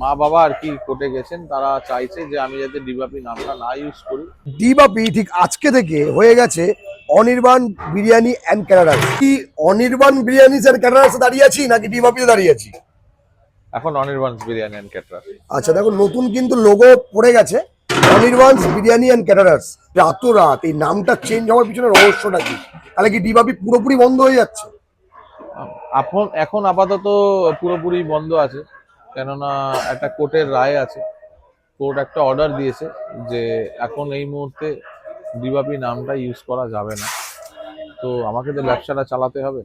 মা বাবা আর কি কোর্টে গেছেন তারা চাইছে যে আমি যাতে ডিবাপি নামটা না ইউজ করি। ডিবাপি ঠিক আজকে থেকে হয়ে গেছে অনির্বাণ বিরিয়ানি অ্যান্ড ক্যানাডাস কি অনির্বাণ বিরিয়ানি অ্যান্ড ক্যানাডাসে দাঁড়িয়ে আছি নাকি ডিবাপিতে দাঁড়িয়ে আছি? এখন অনির্বাণস বিরিয়ানি অ্যান্ড ক্যাটারার আচ্ছা দেখো নতুন কিন্তু লোগো পড়ে গেছে অনির্বাণস বিরিয়ানি অ্যান্ড ক্যাটারাস রাত রাত এই নামটা চেঞ্জ হওয়ার পিছনে রহস্যটা কি? তাহলে কি ডিবাপি পুরোপুরি বন্ধ হয়ে যাচ্ছে? এখন আপাতত পুরোপুরি বন্ধ আছে। কেননা একটা কোর্টের রায় আছে। কোর্ট একটা অর্ডার দিয়েছে যে এখন এই মুহূর্তে ডিবাপি নামটা ইউজ করা যাবে না। তো আমাকে তো ব্যবসাটা চালাতে হবে।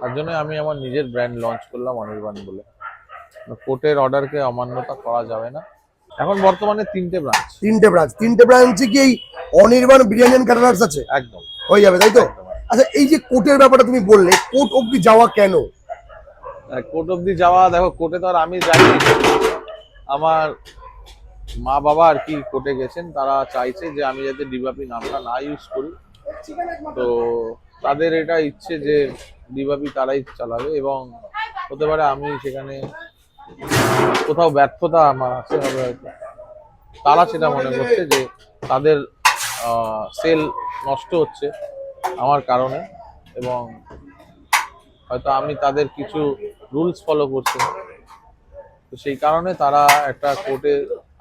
তার জন্য আমি আমার নিজের ব্র্যান্ড লঞ্চ করলাম অনির্বাণ বলে। কোর্টের অর্ডারকে অমান্যতা করা যাবে না। এখন বর্তমানে তিনটে ব্রাঞ্চ তিনটে ব্রাঞ্চ তিনটে ব্রাঞ্চে কি এই অনির্বাণ বিরিয়ানি অ্যান্ড আছে? একদম। হয়ে যাবে তাই তো? আচ্ছা এই যে কোর্টের ব্যাপারটা তুমি বললে কোর্ট অব্দি যাওয়া কেন? কোর্ট অব্দি যাওয়া, দেখো, কোর্টে তো আর আমি যাইনি। আমার মা বাবা আর কি কোর্টে গেছেন, তারা চাইছে যে আমি যাতে ডিবাপি নামটা না ইউজ করি। তো তাদের এটা ইচ্ছে যে ডিবাপি তারাই চালাবে এবং হতে পারে আমি সেখানে কোথাও ব্যর্থতা আমার আছে হবে হয়তো তারা সেটা মনে করছে যে তাদের সেল নষ্ট হচ্ছে আমার কারণে এবং হয়তো আমি তাদের কিছু রুলস ফলো করছি। তো সেই কারণে তারা একটা কোর্টে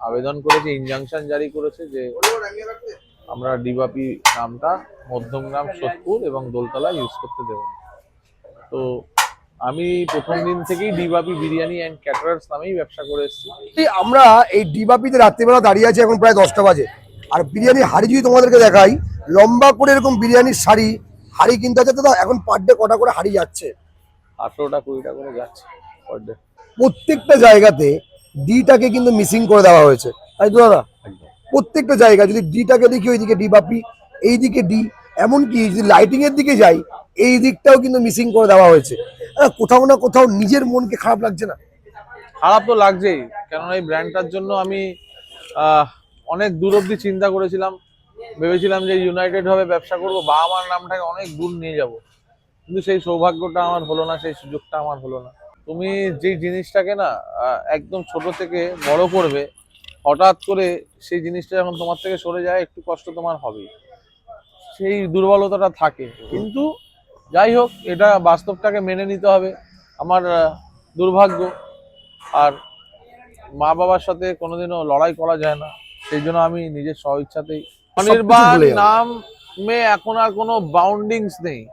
আবেদন করেছে ইনজাংশন জারি করেছে যে আমরা ডিবাপি নামটা মধ্যমগ্রাম সোদপুর এবং দোলতলা ইউজ করতে দেব তো আমি প্রথম দিন থেকেই ডিবাপি বিরিয়ানি অ্যান্ড ক্যাটারার্স নামেই ব্যবসা করে এসেছি। আমরা এই ডিবাপিতে রাত্রিবেলা দাঁড়িয়ে আছি এখন প্রায় দশটা বাজে। আর বিরিয়ানি হাড়ি যদি তোমাদেরকে দেখাই, লম্বা করে এরকম বিরিয়ানির শাড়ি, হাড়ি কিনতে আছে দাদা এখন পার ডে কটা করে হাড়ি যাচ্ছে। আঠেরোটা কুড়িটা করে যাচ্ছে পার ডে প্রত্যেকটা জায়গাতে ডিটাকে কিন্তু মিসিং করে দেওয়া হয়েছে। তাই তো দাদা? প্রত্যেকটা জায়গা যদি ডিটাকে দেখি ওইদিকে ডি বাপি এইদিকে ডি এমনকি যদি লাইটিং এর দিকে যাই এই দিকটাও কিন্তু মিসিং করে দেওয়া হয়েছে। কোথাও না কোথাও নিজের মনকে খারাপ লাগছে না? খারাপ তো লাগছেই কেননা এই ব্র্যান্ডটার জন্য আমি অনেক দূর অব্দি চিন্তা করেছিলাম। ভেবেছিলাম যে ইউনাইটেড ভাবে ব্যবসা করব বা আমার নামটাকে অনেক দূর নিয়ে যাব। কিন্তু সেই সৌভাগ্যটা আমার হলো না সেই সুযোগটা আমার হলো না। তুমি যেই জিনিসটাকে না একদম ছোট থেকে বড় করবে হঠাৎ করে সেই জিনিসটা যখন তোমার থেকে সরে যায় একটু কষ্ট তোমার হবেই। সেই দুর্বলতাটা থাকে। কিন্তু যাই হোক এটা বাস্তবটাকে মেনে নিতে হবে। আমার দুর্ভাগ্য। আর মা বাবার সাথে কোনোদিনও লড়াই করা যায় না। সেই জন্য আমি নিজের স্ব ইচ্ছাতেই সবকিছু অনির্বাণ। নামে এখন আর কোনো বাউন্ডিংস নেই।